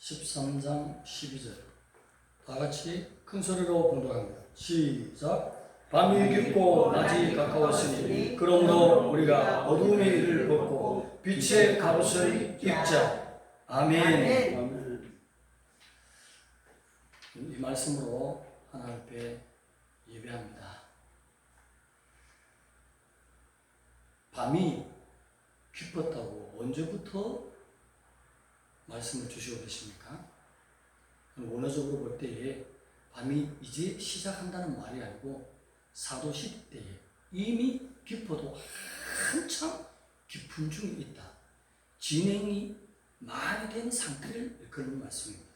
13장 12절 다 같이 큰 소리로 봉독합니다. 시작 밤이 깊고 낮이 가까웠으니 그러므로 우리가 어둠의 일을 벗고 빛의 갑옷을 입자 아멘. 이 말씀으로 하나님 앞에 예배합니다. 밤이 깊었다고 언제부터 말씀을 주시고 계십니까? 원어적으로 볼 때에 밤이 이제 시작한다는 말이 아니고 사도 시대에 이미 깊어도 한참 깊은 중에 있다. 진행이 많이 된 상태를 일컫는 말씀입니다.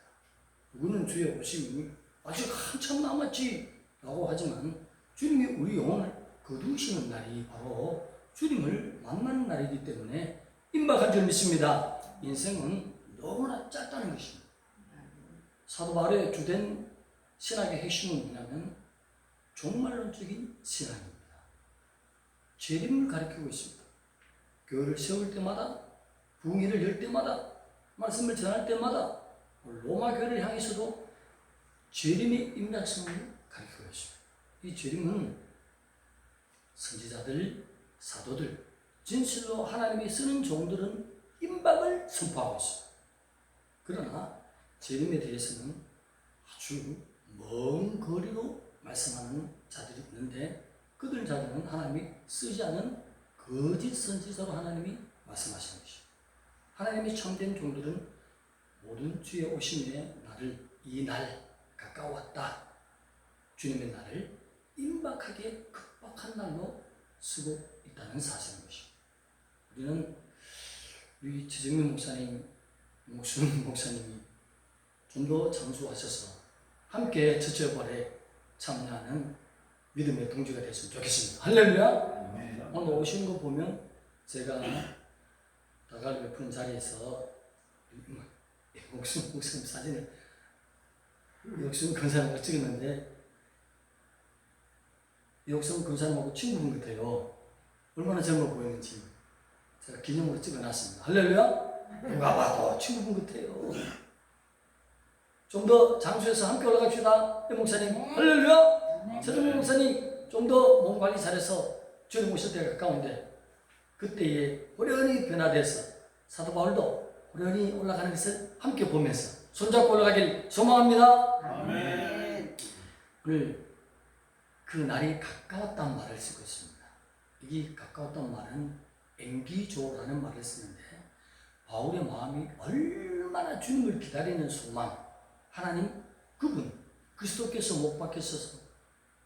누구는 주의 오심이 아직 한참 남았지 라고 하지만 주님이 우리 영혼을 거두시는 날이 바로 주님을 만나는 날이기 때문에 임박한 줄 믿습니다. 인생은 너무나 짧다는 것입니다. 사도 바울의 주된 신학의 핵심은 뭐냐면 종말론적인 신앙입니다. 재림을 가리키고 있습니다. 교회를 세울 때마다 부흥회를 열 때마다 말씀을 전할 때마다 로마 교회를 향해서도 재림의 임박성을 가리키고 있습니다. 이 재림은 선지자들, 사도들, 진실로 하나님이 쓰는 종들은 임박을 선포하고 있습니다. 그러나 재림에 대해서는 아주 먼 거리로 말씀하는 자들이 있는데 그들 자들은 하나님이 쓰지 않은 거짓 선지자로 하나님이 말씀하시는 것입니다. 하나님이 참된 종들은 모든 주의 오심의 날을 이날 가까웠다. 주님의 날을 임박하게 급박한 날로 쓰고 있다는 사실인 것입니다. 우리는 우리 최정민 목사님, 목순 목사님이 좀더 장수하셔서 함께 저처벌에 참여하는 믿음의 동지가 됐으면 좋겠습니다. 할렐루야! 아멘. 오늘 오신 거 보면 제가 다가를 베푸는 자리에서 목숨 목숨 사진을 역순 근사람과 찍었는데 역순 근사람하고 친구분 같아요. 얼마나 젊어 보이는지 제가 기념으로 찍어놨습니다. 할렐루야! 누가 봐도 친구분 같아요. 좀 더 장수해서 함께 올라갑시다. 이 목사님. 할렐루야! 서정민 목사님 좀 더 몸 관리 잘해서 주님 오실 때가 가까운데 그때에 호련히 변화돼서 사도 바울도 호련히 올라가는 것을 함께 보면서 손잡고 올라가길 소망합니다. 아멘. 오늘 그 날이 가까웠다는 말을 쓰고 있습니다. 이 가까웠다는 말은 앵기조라는 말을 쓰는데 바울의 마음이 얼마나 주님을 기다리는 소망, 하나님 그분 그리스도께서 못 박혔어서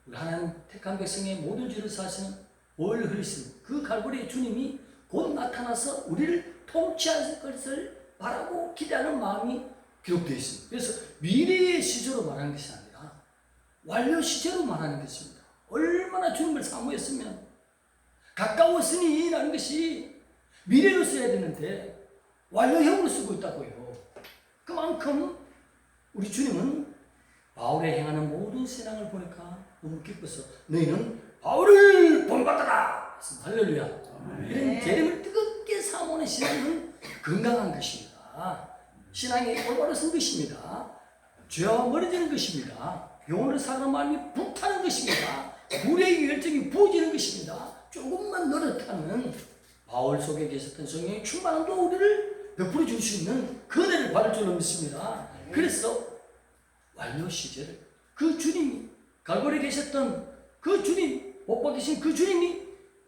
우리 하나님 택한 백성의 모든 죄를 사시는 오일 흘리신 그 갈고리의 주님이 곧 나타나서 우리를 통치하실 것을 바라고 기대하는 마음이 기록되어 있습니다. 그래서 미래의 시제로 말하는 것이 아니라 완료 시제로 말하는 것입니다. 얼마나 주님을 사모했으면 가까웠으니 라는 것이 미래로 써야 되는데 완료형으로 쓰고 있다고요. 그만큼 우리 주님은 바울의 행하는 모든 신앙을 보니까 너무 기뻐서 너희는 바울을 본받아라. 할렐루야. 이런 재림을 뜨겁게 사모하는 신앙은 건강한 것입니다. 신앙이 올바로 선 것입니다. 죄와 멀어지는 것입니다. 영혼을 사는 마음이 불타는 것입니다. 물의 열정이 부어지는 것입니다. 조금만 노력하는 바울 속에 계셨던 성령의 충만함도 우리를 베풀어 줄 수 있는 그 은혜를 받을 줄로 믿습니다. 그래서 완료 시제를 그 주님이 갈고리에 계셨던 그 주님 못 박히신 그 주님이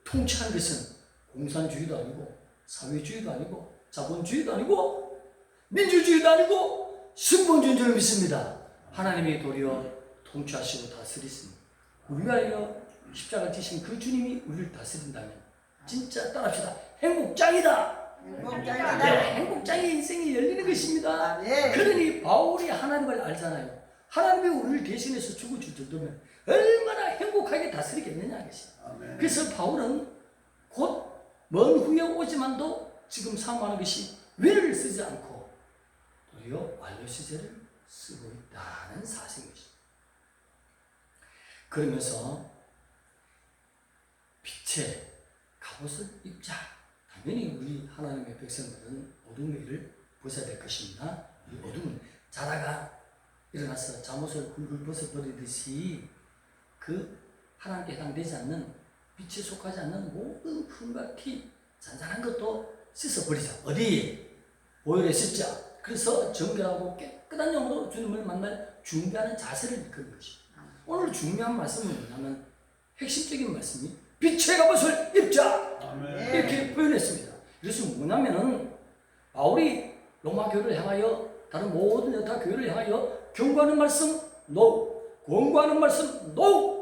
통치하는 것은 공산주의도 아니고 사회주의도 아니고 자본주의도 아니고 민주주의도 아니고 신본주의인 줄 믿습니다. 하나님이 도리어 통치하시고 다스리십니다. 우리가 이어 십자가 지신 그 주님이 우리를 다스린다면 진짜 따라합시다. 행복장이다. 네, 행복장의 인생이 열리는 것입니다. 아멘. 그러니 바울이 하나님을 알잖아요. 하나님이 우리를 대신해서 죽어줄 정도면 얼마나 행복하게 다스리겠느냐 것이. 아멘. 그래서 바울은 곧 먼 후에 오지만도 지금 사모하는 것이 왜를 쓰지 않고 오히려 완료 시제를 쓰고 있다는 사실입니다. 그러면서 빛의 갑옷을 입자. 당연히 우리 하나님의 백성들은 어둠의 일을 벗어야 될 것입니다. 이 어둠은 자다가 일어나서 잠옷을 훌훌 벗어 버리듯이 그 하나님께 해당되지 않는 빛에 속하지 않는 모든 흠과 티 잔잔한 것도 씻어버리자 어디? 보혈에 씻자 그래서 정결하고 깨끗한 영으로 주님을 만날 준비하는 자세를 이끄는 것입니다 오늘 중요한 말씀은 뭐냐면 핵심적인 말씀이 빛의 갑옷을 입자 아멘. 이렇게 표현했습니다. 그래서 뭐냐면은 바울이 로마 교회를 향하여 다른 모든 여타 교회를 향하여 경고하는 말씀 no, 권고하는 말씀 no.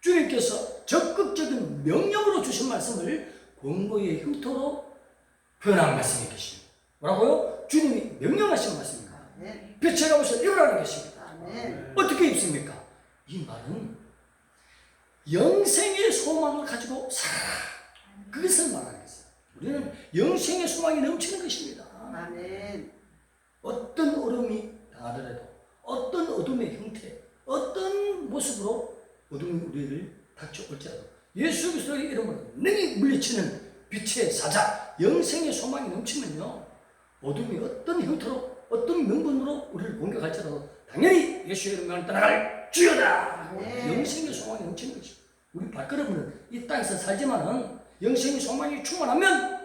주님께서 적극적인 명령으로 주신 말씀을 권고의 흉터로 표현한 말씀이 계십니다. 뭐라고요? 주님이 명령하신 말씀입니다. 빛의 갑옷을 입으라는 것입니다. 어떻게 입습니까? 이 말은 영생의 소망을 가지고 살아라. 그것을 말하는 것이에요. 우리는 영생의 소망이 넘치는 것입니다. 아멘. 어떤 어려움이 당하더라도, 어떤 어둠의 형태, 어떤 모습으로 어둠이 우리를 닥쳐올지라도 예수 그리스도의 이름으로 능히 물리치는 빛의 사자, 영생의 소망이 넘치면요. 어둠이 어떤 형태로, 어떤 명분으로 우리를 공격할지라도 당연히 예수의 이름을 떠나갈 주여다. 아멘. 영생의 소망이 넘치는 것이죠. 우리 발걸음은 이 땅에서 살지만은 영생의 소망이 충만하면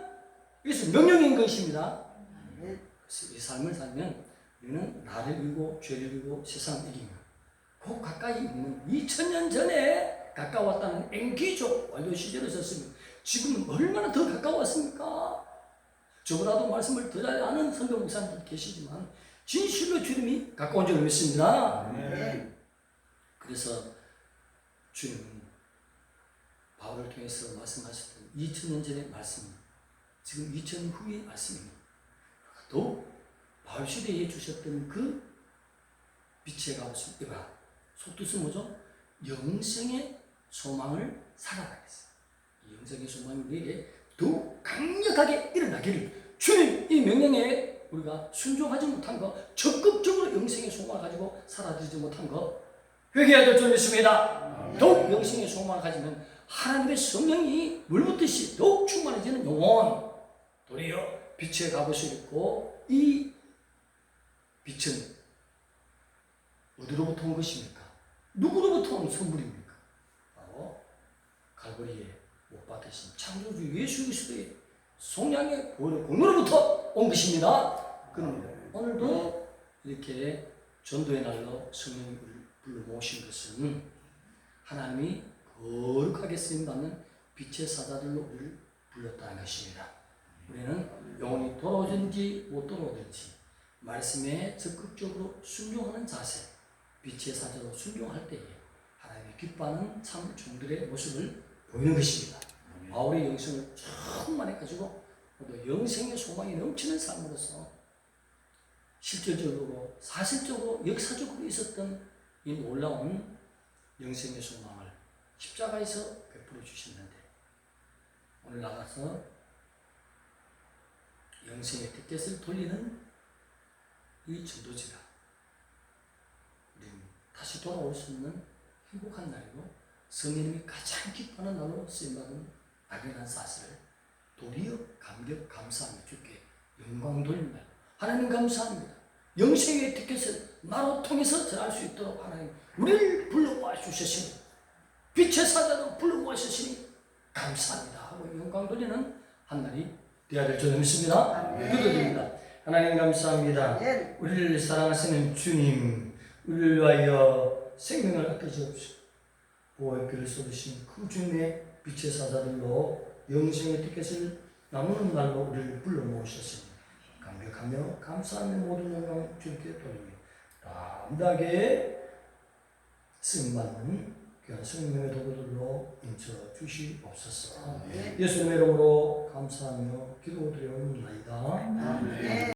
이것은 명령인 것입니다. 그래서 이 삶을 살면 우리는 나를 이기고 죄를 이기고 세상을 이기며 그 가까이 있는 2000년 전에 가까웠다는 앵기족 완료 시절에 있었으면 지금은 얼마나 더 가까웠습니까? 저보다도 말씀을 더 잘 아는 선교 목사님들 계시지만 진실로 주님이 가까운 줄 믿습니다. 아멘. 그래서 주님은 바울을 통해서 말씀하셨던 2000년 전의 말씀, 지금 2000년 후의 말씀입니다. 또 바울 시대에 주셨던 그 빛의 갑옷을 입어라. 속뜻은 뭐죠? 영생의 소망을 살아가겠어요. 이 영생의 소망이 우리에게 더욱 강력하게 일어나기를 주님 이 명령에 우리가 순종하지 못한 거, 적극적으로 영생의 소망을 가지고 살아들이지 못한 거 회개해야 될줄 믿습니다. 더욱 영생의 소망을 가지면 하나님의 성령이 물붓듯이 더욱 충만해지는 영혼 도리어 빛의 갑옷을 입고 이 빛은 어디로부터 온 것입니까? 누구로부터 온 선물입니까? 바로 갈보리에 못 박히신 창조주 예수 그리스도의 성량의 공로로부터 온 것입니다. 그럼 오늘도 이렇게 전도의 날로 성령을 불러 모신 것은 하나님이 거룩하게 쓰임받는 빛의 사자들로 우리를 불렀다는 것입니다. 우리는 영혼이 돌아오든지 못 돌아오든지 말씀에 적극적으로 순종하는 자세, 빛의 사자로 순종할 때에 하나님이 기뻐하는 참 종들의 모습을 보이는 것입니다. 바울의 영성을 충만해가지고 영생의 소망이 넘치는 삶으로서 실질적으로 사실적으로 역사적으로 있었던 이 놀라운 영생의 소망을 십자가에서 베풀어 주셨는데 오늘 나가서 영생의 티켓을 돌리는 이 전도지가 우리는 다시 돌아올 수 있는 행복한 날이고 성령님이 가장 기뻐하는 날로 쓰임받은 막연한 사실을 도리어 감격 감사하며 주께 영광 돌린다. 하나님 감사합니다. 영생의 티켓을 나로 통해서 전할 수 있도록 하나님 우리를 불러모아 주셨으니 빛의 사자로 불러모아 주시니 감사합니다 하고 영광 돌리는 한 날이 믿습니다. 아멘. 기도드립니다. 하나님 감사합니다. 아멘. 우리를 사랑하시는 주님, 우리를 위하여 생명을 아껴주옵시고 보호의 길을 쏟으신 그 주님의 빛의 사자들로 영생의 티켓을 나누는 날로 우리를 불러 모으셨으니 감격하며 감사하며 모든 영광 주님께 돌리며 담대하게 귀한 성령의 도구들로 인쳐 주시옵소서 아멘. 예수님의 이름으로 감사하며 기도드려옵나이다. 아멘.